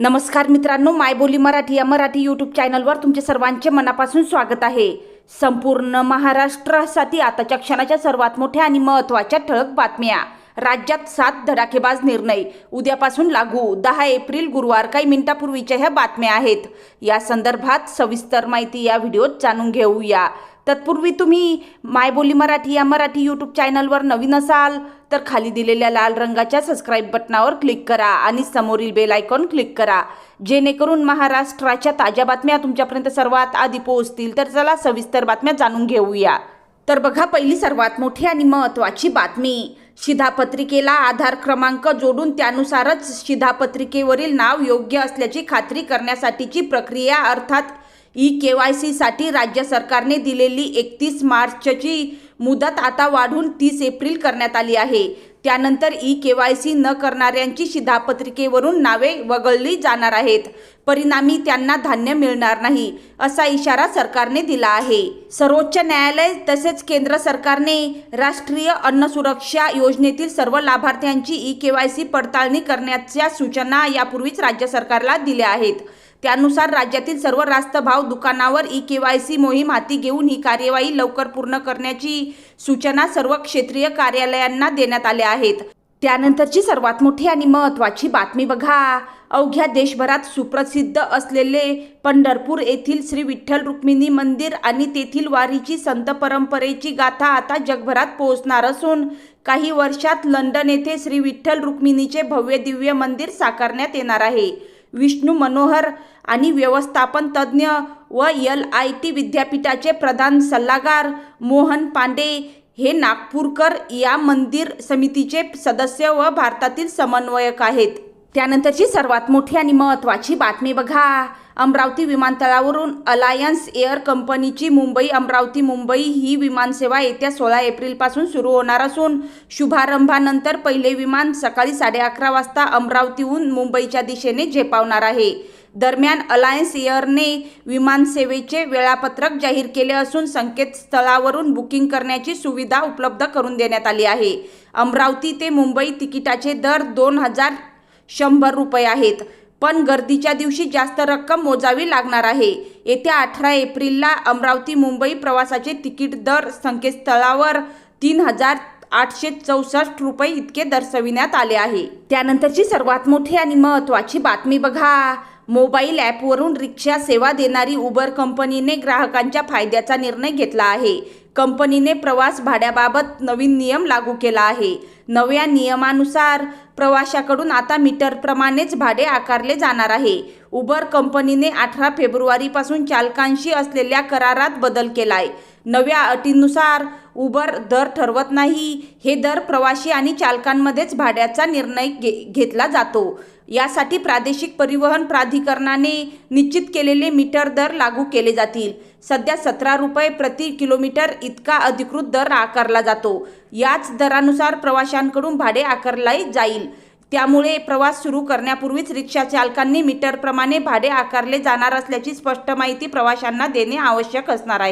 नमस्कार मित्रांनो मायबोली मराठी या मराठी यूट्यूब चॅनलवर तुमचे सर्वांचे मनापासून स्वागत आहे. संपूर्ण महाराष्ट्रासाठी आताच्या क्षणाच्या सर्वात मोठ्या आणि महत्त्वाच्या ठळक बातम्या. राज्यात सात धडाकेबाज निर्णय. उद्यापासून लागू. दहा एप्रिल गुरुवार काही मिनिटापूर्वीच्या ह्या बातम्या आहेत. या संदर्भात सविस्तर माहिती या व्हिडिओत जाणून घेऊया. तत्पूर्वी तुम्ही मायबोली मराठी या मराठी यूट्यूब चॅनलवर नवीन असाल तर खाली दिलेल्या लाल रंगाच्या सबस्क्राईब बटनावर क्लिक करा आणि समोरील बेल आयकॉन क्लिक करा. जेणेकरून महाराष्ट्राच्या ताज्या बातम्या तुमच्यापर्यंत सर्वात आधी पोहोचतील. तर चला सविस्तर बातम्या जाणून घेऊया. तर बघा पहिली सर्वात मोठी आणि महत्त्वाची बातमी. शिधापत्रिकेला आधार क्रमांक जोडून त्यानुसारच शिधापत्रिकेवरील नाव योग्य असल्याची खात्री करण्यासाठीची प्रक्रिया अर्थात ई के वाय सीसाठी राज्य सरकारने दिलेली एकतीस मार्चची मुदत आता वाढून तीस एप्रिल करण्यात आली आहे. त्यानंतर ई के वाय सी न करणाऱ्यांची शिधापत्रिकेवरून नावे वगळली जाणार आहेत. परिणामी त्यांना धान्य मिळणार नाही असा इशारा सरकारने दिला आहे. सर्वोच्च न्यायालय तसेच केंद्र सरकारने राष्ट्रीय अन्न सुरक्षा योजनेतील सर्व लाभार्थ्यांची ई के वाय सी पडताळणी करण्याच्या सूचना यापूर्वीच राज्य सरकारला दिल्या आहेत. त्यानुसार राज्यातील सर्व रास्त भाव दुकानावर ई के वाय सी मोहीम हाती घेऊन ही कार्यवाही लवकर पूर्ण करण्याची सूचना सर्व क्षेत्रीय कार्यालयांना देण्यात आल्या आहेत. त्यानंतरची सर्वात मोठी आणि महत्त्वाची बातमी बघा. अवघ्या देशभरात सुप्रसिद्ध असलेले पंढरपूर येथील श्री विठ्ठल रुक्मिणी मंदिर आणि तेथील वारीची संत परंपरेची गाथा आता जगभरात पोहोचणार असून काही वर्षात लंडन येथे श्री विठ्ठल रुक्मिणीचे भव्य दिव्य मंदिर साकारण्यात येणार आहे. विष्णू मनोहर आणि व्यवस्थापन तज्ज्ञ व एल आय टी विद्यापीठाचे प्रधान सल्लागार मोहन पांडे हे नागपूरकर या मंदिर समितीचे सदस्य व भारतातील समन्वयक आहेत. त्यानंतरची सर्वात मोठी आणि महत्त्वाची बातमी बघा. अमरावती विमानतळावरून अलायन्स एअर कंपनीची मुंबई अमरावती मुंबई ही विमानसेवा येत्या सोळा एप्रिलपासून सुरू होणार असून शुभारंभानंतर पहिले विमान सकाळी साडे अकरा वाजता अमरावतीहून मुंबईच्या दिशेने झेपावणार आहे. दरम्यान अलायन्स एअरने विमानसेवेचे वेळापत्रक जाहीर केले असून संकेतस्थळावरून बुकिंग करण्याची सुविधा उपलब्ध करून देण्यात आली आहे. अमरावती ते मुंबई तिकिटाचे दर दोन हजार शंभर रुपये आहेत. पण गर्दीच्या दिवशी जास्त रक्कम मोजावी लागणार आहे. येत्या अठरा एप्रिलला अमरावती मुंबई प्रवासाचे तिकीट दर संकेतस्थळावर तीन हजार आठशे चौसष्ट रुपये इतके दर्शविण्यात आले आहे. त्यानंतरची सर्वात मोठी आणि महत्त्वाची बातमी बघा. मोबाईल ॲपवरून रिक्षा सेवा देणारी उबर कंपनीने ग्राहकांच्या फायद्याचा निर्णय घेतला आहे. कंपनीने प्रवास भाड्याबाबत नवीन नियम लागू केला आहे. नव्या नियमानुसार प्रवाशाकडून आता मीटरप्रमाणेच भाडे आकारले जाणार आहे. उबर कंपनीने अठरा फेब्रुवारीपासून चालकांशी असलेल्या करारात बदल केलाय. नव्या अटींनुसार उबर दर ठरवत नाही. हे दर प्रवाशी आणि चालकांमध्येच भाड्याचा निर्णय घे घेतला जातो. यासाठी प्रादेशिक परिवहन प्राधिकरणाने निश्चित केलेले मीटर दर लागू केले जातील. सध्या सतरा रुपये प्रति किलोमीटर इतका अधिकृत दर आकारला जातो. याच दरानुसार प्रवाशांकडून भाडे आकारले जाईल. त्यामुळे प्रवास सुरू करण्यापूर्वीच रिक्षा चालकांनी मीटरप्रमाणे भाडे आकारले जाणार असल्याची स्पष्ट माहिती प्रवाशांना देणे आवश्यक असणार आहे.